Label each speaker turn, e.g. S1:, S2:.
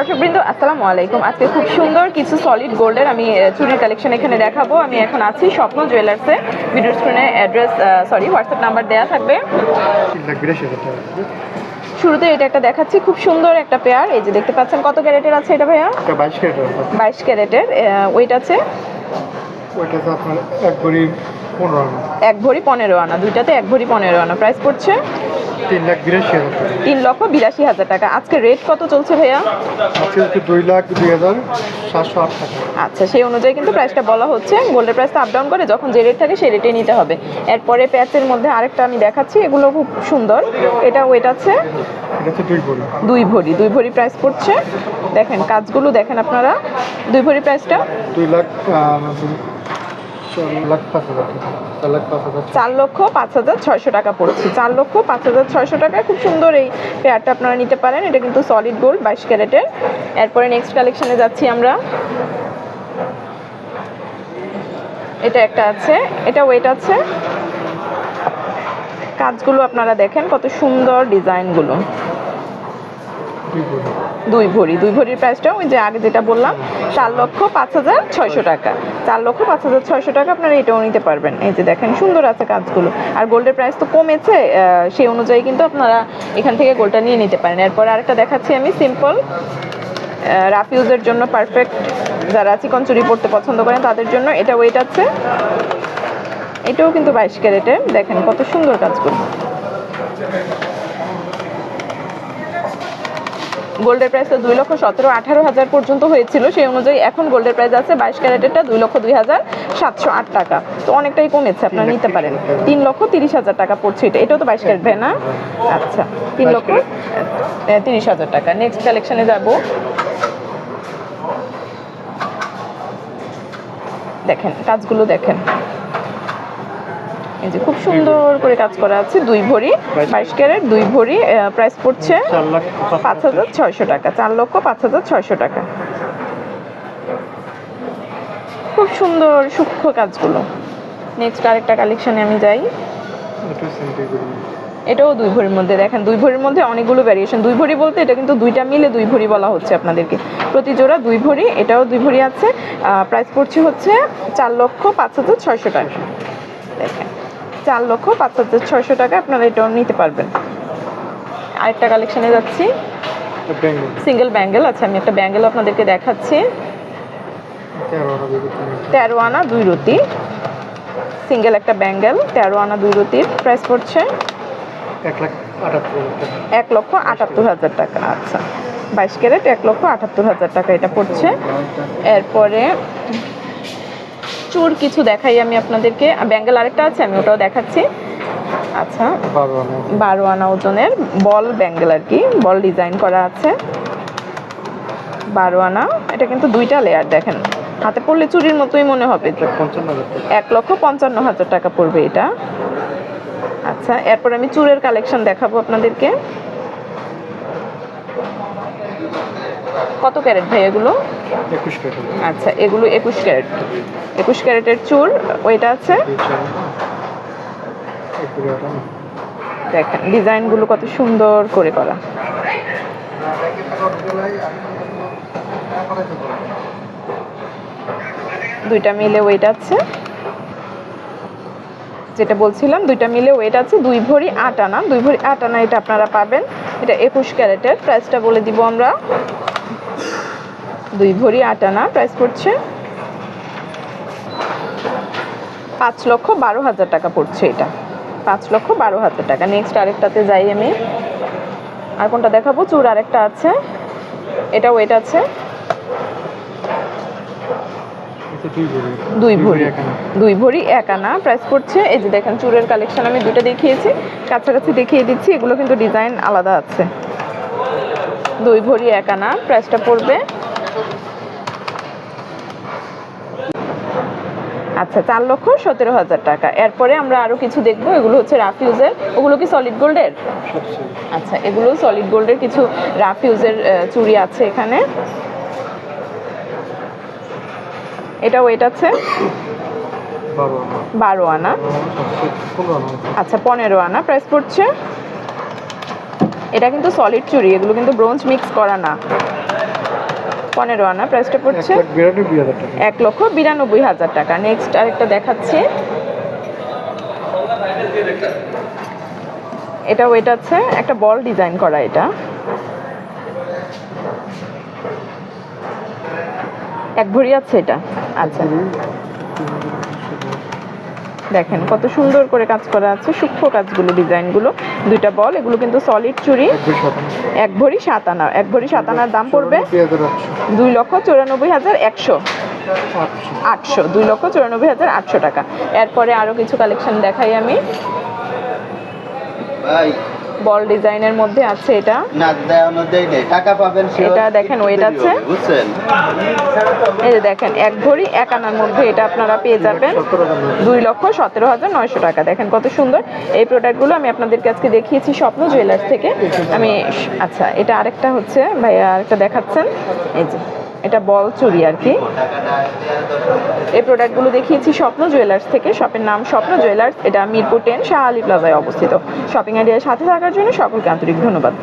S1: দর্শকবৃন্দ আসসালামু আলাইকুম। আজকে খুব সুন্দর কিছু সলিড গোল্ডের আমি চুড়ির কালেকশন এখানে দেখাবো। আমি এখন আছি স্বপ্ন জুয়েলার্সে ভিডিও স্ক্রিনে অ্যাড্রেস সরি হোয়াটসঅ্যাপ নাম্বার দেওয়া থাকবে। শুরুতে এটা একটা দেখাচ্ছি খুব সুন্দর একটা পেয়ার এই যে দেখতে পাচ্ছেন কত ক্যারেটের আছে এটা ভাইয়া?
S2: বাইশ ক্যারেটের আছে।
S1: বাইশ ক্যারেটের ওয়েট আছে?
S2: ওইটা তো আপনার এক ভরি পনেরো আনা।
S1: এক ভরি পনেরো আনা দুইটাতে এক ভরি পনেরো আনা। প্রাইস পড়ছে?
S2: তিন লাখ বিরাশি হাজার টাকা।
S1: তিন লক্ষ বিরাশি হাজার টাকা। আজকে রেট কত চলছে ভাইয়া?
S2: আজকে হচ্ছে দুই লাখ দুই হাজার সাতশো আট টাকা।
S1: আচ্ছা সেই অনুযায়ী কিন্তু প্রাইসটা বলা হচ্ছে। গোল্ডের প্রাইস আপ ডাউন করে যখন যে রেট থাকে সেই রেটে নিতে হবে। এরপরে প্যাচের মধ্যে আরেকটা আমি দেখাচ্ছি। এগুলো খুব সুন্দর। এটা ওয়েট আছে?
S2: দুই ভরি।
S1: দুই ভরি। প্রাইস পড়ছে। দেখেন কাজগুলো দেখেন আপনারা। দুই ভরি প্রাইসটা
S2: দুই লাখ লাখ পাঁচ হাজার টাকা। চার
S1: লক্ষ পাঁচ হাজার ছয়শো টাকা পড়ছে। চার লক্ষ পাঁচ হাজার ছয়শো টাকায় খুব সুন্দর এই পেয়ারটা আপনারা নিতে পারেন। এটা কিন্তু সলিড গোল্ড বাইশ ক্যারেটের। এরপরে নেক্সট কালেকশনে যাচ্ছি আমরা। এটা একটা আছে, এটা ওয়েট আছে। কাজগুলো আপনারা দেখেন কত সুন্দর ডিজাইনগুলো।
S2: দুই ভরি।
S1: দুই ভরির প্রাইসটা ওই যে আগে যেটা বললাম, চার লক্ষ পাঁচ হাজার ছয়শো টাকা। চার লক্ষ পাঁচ হাজার ছয়শো টাকা আপনারা এটাও নিতে পারবেন। এই যে দেখেন, সুন্দর আছে কাজগুলো। আর গোল্ডের প্রাইস তো কমেছে সেই অনুযায়ী কিন্তু আপনারা এখান থেকে গোল্ডটা নিয়ে নিতে পারেন। এরপর আরেকটা দেখাচ্ছি আমি সিম্পল রাফ ইউজের জন্য পারফেক্ট যারা চিকন চুরি পড়তে পছন্দ করেন, তাদের জন্য এটা ওয়েট আছে। এটাও কিন্তু বাইশ ক্যারেটের। দেখেন কত সুন্দর কাজগুলো। গোল্ডের প্রাইস তো দুই লক্ষ সতেরো আঠারো হাজার পর্যন্ত হয়েছিল। সেই অনুযায়ী এখন গোল্ডের প্রাইস আছে বাইশ ক্যারেটেরটা দুই লক্ষ দুই হাজার সাতশো আট টাকা। তো অনেকটাই কমেছে আপনারা নিতে পারেন। তিন লক্ষ তিরিশ হাজার টাকা পড়ছে এটা। এটাও তো বাইশ ক্যারেট ভাই না? আচ্ছা তিন লক্ষ তিরিশ হাজার টাকা। নেক্সট কালেকশনে যাব। দেখেন কাজগুলো দেখেন। এই যে খুব সুন্দর করে কাজ করা আছে, দুই ভরি, বাইশ ক্যারেট, দুই ভরি প্রাইস পড়ছে পাঁচ হাজার ছয়শো টাকা, চার লক্ষ পাঁচ হাজার ছয়শো টাকা। খুব সুন্দর সূক্ষ্ম কাজগুলো। নেক্সট আরেকটা কালেকশনে আমি যাই। এটাও দুই ভরির মধ্যে, দেখেন দুই ভরির মধ্যে অনেকগুলো ভ্যারিয়েশন দুই ভরি বলতে এটা কিন্তু দুইটা মিলে দুই ভরি বলা হচ্ছে আপনাদেরকে। প্রতি জোড়া দুই ভরি, এটাও দুই ভরি আছে। প্রাইস পড়ছে হচ্ছে চার লক্ষ পাঁচ হাজার ছয়শো টাকা। দেখেন। চার লক্ষ পাঁচ হাজার ছয়শো টাকা আপনারা এটাও নিতে পারবেন। আরেকটা কালেকশানে যাচ্ছি। সিঙ্গেল ব্যাঙ্গেল আচ্ছা আমি একটা ব্যাঙ্গেল আপনাদেরকে দেখাচ্ছি।
S2: তেরো আনা
S1: দুই রুটি। সিঙ্গেল একটা ব্যাঙ্গেল তেরো আনা দুই রুটির প্রাইস পড়ছে?
S2: এক
S1: লক্ষ আটাত্তর হাজার টাকা আচ্ছা। বাইশ ক্যারেট এক লক্ষ আটাত্তর হাজার টাকা এটা পড়ছে। এরপরে চুর কিছু দেখাই আমি আপনাদেরকে। ব্যাঙ্গেল আরেকটা আছে আমি ওটাও দেখাচ্ছি। আচ্ছা
S2: বারো আনা
S1: ওজনের বল ব্যাঙ্গেল আর কি বল ডিজাইন করা আছে। বারো আনা এটা কিন্তু দুইটা লেয়ার দেখেন। হাতে পড়লে চুরির মতোই মনে হবে।
S2: এক
S1: লক্ষ পঞ্চান্ন হাজার টাকা পড়বে এটা। আচ্ছা এরপর আমি চুরের কালেকশন দেখাবো আপনাদেরকে। কত ক্যারেট ভাই এগুলো? আচ্ছা এগুলো একুশ ক্যারেট। একুশ ক্যারেটের চুর ওইটা আছে? দেখেন ডিজাইনগুলো কত সুন্দর করে করা। দুইটা মিলে ওয়েট আছে। যেটা বলছিলাম দুইটা মিলে ওয়েট আছে দুই ভরি আট আনা দুই ভরি আট আনা এটা আপনারা পাবেন। এটা একুশ ক্যারেটের প্রাইসটা বলে দিব আমরা। দুই ভরি আট আনা প্রাইস পড়ছে পাঁচ লক্ষ বারো হাজার টাকা পড়ছে এটা। পাঁচ লক্ষ বারো হাজার টাকা। নেক্সট আরেকটাতে যাই আমি। আর কোনটা দেখাবো? চুর আরেকটা আছে। এটা ওয়েট আছে।
S2: দুই ভরি।
S1: দুই ভরি।
S2: এক আনা
S1: দুই ভরি এক আনা প্রাইস পড়ছে। এই যে দেখেন চুরের কালেকশন আমি দুটো দেখিয়েছি। কাছাকাছি দেখিয়ে দিচ্ছি। এগুলো কিন্তু ডিজাইন আলাদা আছে। দুই ভরি এক আনা প্রাইসটা পড়বে আচ্ছা চার লক্ষ সতেরো হাজার টাকা। এরপরে আমরা আরও কিছু দেখব। এগুলো হচ্ছে রাফিউজের। ওগুলো কি সলিড গোল্ডের আচ্ছা এগুলো সলিড গোল্ডের কিছু রাফ ইউজের চুড়ি আছে এখানে। এটা ওয়েট আছে?
S2: বারো আনা।
S1: আচ্ছা পনেরো আনা। প্রাইস পড়ছে? এটা কিন্তু সলিড চুড়ি। এগুলো কিন্তু ব্রোঞ্জ মিক্স করা না। পনেরো আনা প্রাইসটা পড়ছে? এক লক্ষ বিরানব্বই হাজার টাকা। নেক্সট আরেকটা দেখাচ্ছি। এটা ওয়েট আছে একটা বল ডিজাইন করা এটা। এক ভরি আছে এটা। আচ্ছা। দেখেন কত সুন্দর করে কাজ করা আছে সূক্ষ্ম কাজগুলো ডিজাইনগুলো। দুইটা বল এগুলো কিন্তু সলিড চুরি। এক ভরি সাত আনা। এক ভরি সাত আনার দাম পড়বে দুই লক্ষ চুরানব্বই হাজার একশো।
S2: আটশো।
S1: দুই লক্ষ চুরানব্বই হাজার আটশো টাকা। এরপরে আরও কিছু কালেকশন দেখাই আমি। বল ডিজাইনের মধ্যে আছে এটা।
S3: টাকা পাবেন
S1: এটা দেখেন
S3: ওয়েট
S1: আছে? এই যে দেখেন এক ভরি এক আনার মধ্যে এটা আপনারা পেয়ে যাবেন। দুই লক্ষ সতেরো হাজার নয়শো টাকা। দেখেন কত সুন্দর। এই প্রোডাক্টগুলো আমি আপনাদেরকে আজকে দেখিয়েছি স্বপ্ন জুয়েলার্স থেকে। আমি আচ্ছা এটা আরেকটা হচ্ছে ভাইয়া আরেকটা দেখাচ্ছেন। এই যে এটা বল চুরি আর কি। এই প্রোডাক্টগুলো দেখিয়েছি স্বপ্ন জুয়েলার্স থেকে। শপের নাম স্বপ্ন জুয়েলার্স এটা মিরপুর টেন, শাহ আলী প্লাজায় অবস্থিত। শপিং আইডিয়ার সাথে থাকার জন্য সকলকে আন্তরিক ধন্যবাদ।